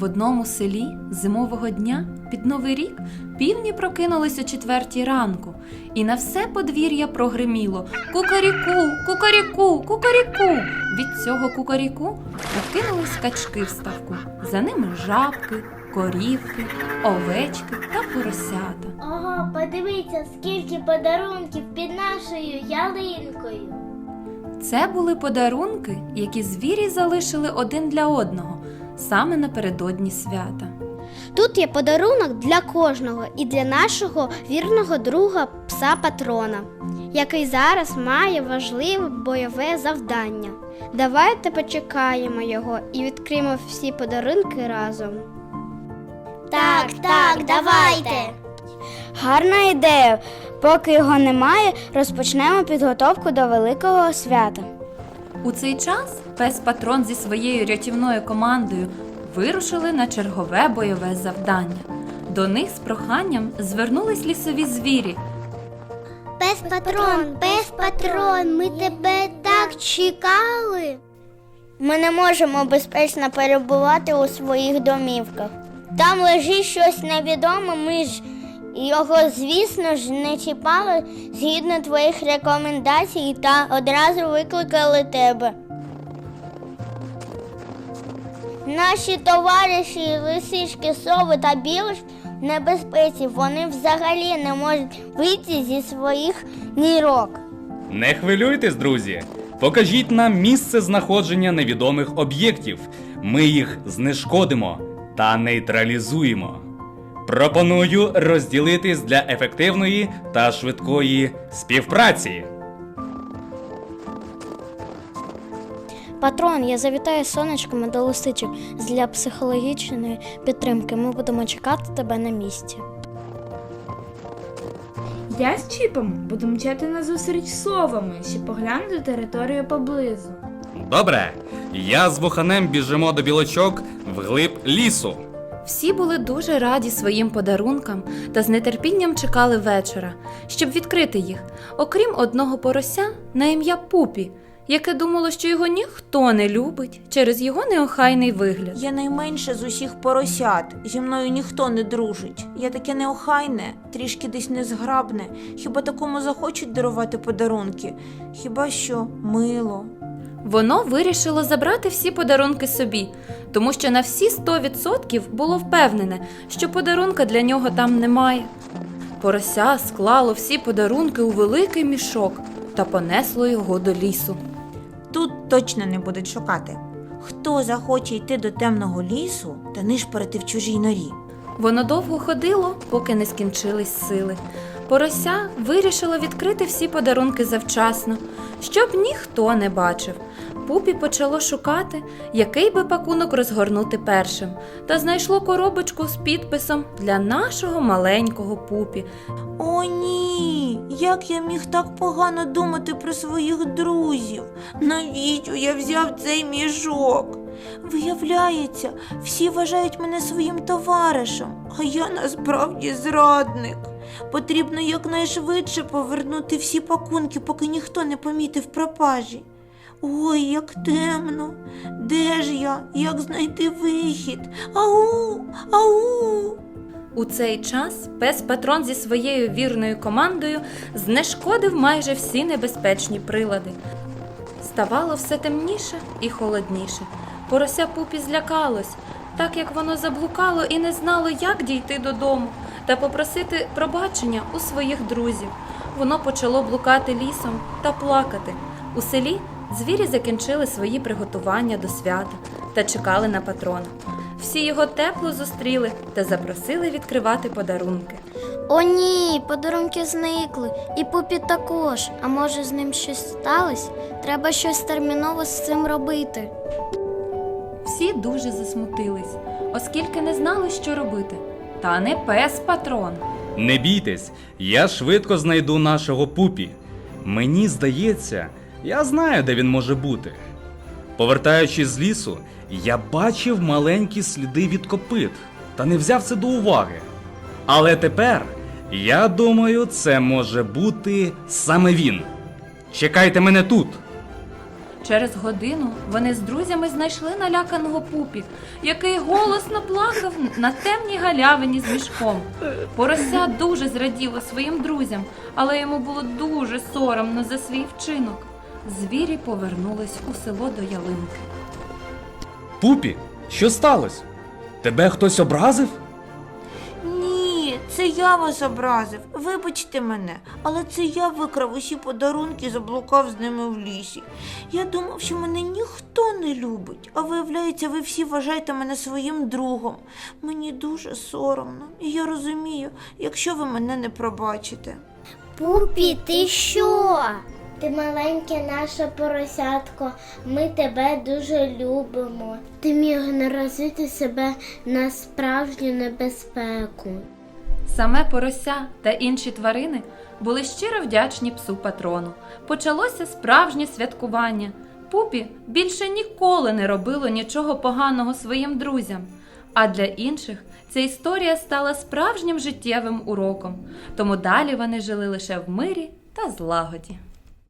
В одному селі зимового дня під новий рік півні прокинулись о четвертій ранку, і на все подвір'я прогриміло Кукаріку, кукаріку, кукаріку. Від цього кукаріку прокинулись качки в ставку. За ними жабки, корівки, овечки та поросята. Ого, подивіться, скільки подарунків під нашою ялинкою. Це були подарунки, які звірі залишили один для одного саме напередодні свята. Тут є подарунок для кожного і для нашого вірного друга пса патрона, який зараз має важливе бойове завдання. Давайте почекаємо його і відкриємо всі подарунки разом. Так, так, давайте. Гарна ідея. Поки його немає, розпочнемо підготовку до великого свята. У цей час пес патрон зі своєю рятівною командою вирушили на чергове бойове завдання. До них з проханням звернулись лісові звірі. Пес патрон, пес патрон, ми тебе так чекали. Ми не можемо безпечно перебувати у своїх домівках. Там лежить щось невідоме, ми ж його, звісно ж, не чіпали згідно твоїх рекомендацій та одразу викликали тебе. Наші товариші, лисички, сови та білиш в небезпеці. Вони взагалі не можуть вийти зі своїх нірок. Не хвилюйтесь, друзі. Покажіть нам місце знаходження невідомих об'єктів. Ми їх знешкодимо та нейтралізуємо. Пропоную розділитись для ефективної та швидкої співпраці. Патрон, я завітаю сонечками до лисичок для психологічної підтримки. Ми будемо чекати тебе на місці. Я з Чіпом буду мчати на зустріч совами, щоб поглянути територію поблизу. Добре, я з вуханем біжимо до білочок вглиб лісу. Всі були дуже раді своїм подарункам та з нетерпінням чекали вечора, щоб відкрити їх, окрім одного порося на ім'я Пупі, яке думало, що його ніхто не любить через його неохайний вигляд. Я найменше з усіх поросят. Зі мною ніхто не дружить. Я таке неохайне, трішки десь незграбне. Хіба такому захочуть дарувати подарунки? Хіба що мило. Воно вирішило забрати всі подарунки собі, тому що на всі 100% було впевнене, що подарунка для нього там немає. Порося склало всі подарунки у великий мішок та понесло його до лісу. Тут точно не будуть шукати. Хто захоче йти до темного лісу та нишпорити в чужій норі? Воно довго ходило, поки не скінчились сили. Порося вирішило відкрити всі подарунки завчасно, щоб ніхто не бачив. Пупі почало шукати, який би пакунок розгорнути першим, та знайшло коробочку з підписом для нашого маленького пупі. О, ні! Як я міг так погано думати про своїх друзів? Навіщо я взяв цей мішок? Виявляється, всі вважають мене своїм товаришем, а я насправді зрадник. Потрібно якнайшвидше повернути всі пакунки, поки ніхто не помітив пропажі. Ой, як темно. Де ж я? Як знайти вихід? Ау, ау. У цей час пес патрон зі своєю вірною командою знешкодив майже всі небезпечні прилади. Ставало все темніше і холодніше. Порося пупі злякалось, так як воно заблукало і не знало, як дійти додому та попросити пробачення у своїх друзів. Воно почало блукати лісом та плакати. У селі звірі закінчили свої приготування до свята та чекали на патрона. Всі його тепло зустріли та запросили відкривати подарунки. О, ні, подарунки зникли, і пупі також. А може з ним щось сталося? Треба щось терміново з цим робити. Всі дуже засмутились, оскільки не знали, що робити. Та не пес патрон. Не бійтесь, я швидко знайду нашого пупі. Мені здається, я знаю, де він може бути. Повертаючись з лісу, я бачив маленькі сліди від копит та не взяв це до уваги. Але тепер, я думаю, це може бути саме він. Чекайте мене тут. Через годину вони з друзями знайшли наляканого пупі, який голосно плакав на темній галявині з мішком. Порося дуже зраділо своїм друзям, але йому було дуже соромно за свій вчинок. Звірі повернулись у село до ялинки. Пупі, що сталося? Тебе хтось образив? Ні, це я вас образив. Вибачте мене, але це я викрав усі подарунки і заблукав з ними в лісі. Я думав, що мене ніхто не любить, а виявляється, ви всі вважаєте мене своїм другом. Мені дуже соромно, і я розумію, якщо ви мене не пробачите. Пупі, ти що? Ти маленьке наше поросятко, ми тебе дуже любимо. Ти міг наразити себе на справжню небезпеку. Саме порося та інші тварини були щиро вдячні псу патрону. Почалося справжнє святкування. Пупі більше ніколи не робило нічого поганого своїм друзям. А для інших ця історія стала справжнім життєвим уроком. Тому далі вони жили лише в мирі та злагоді.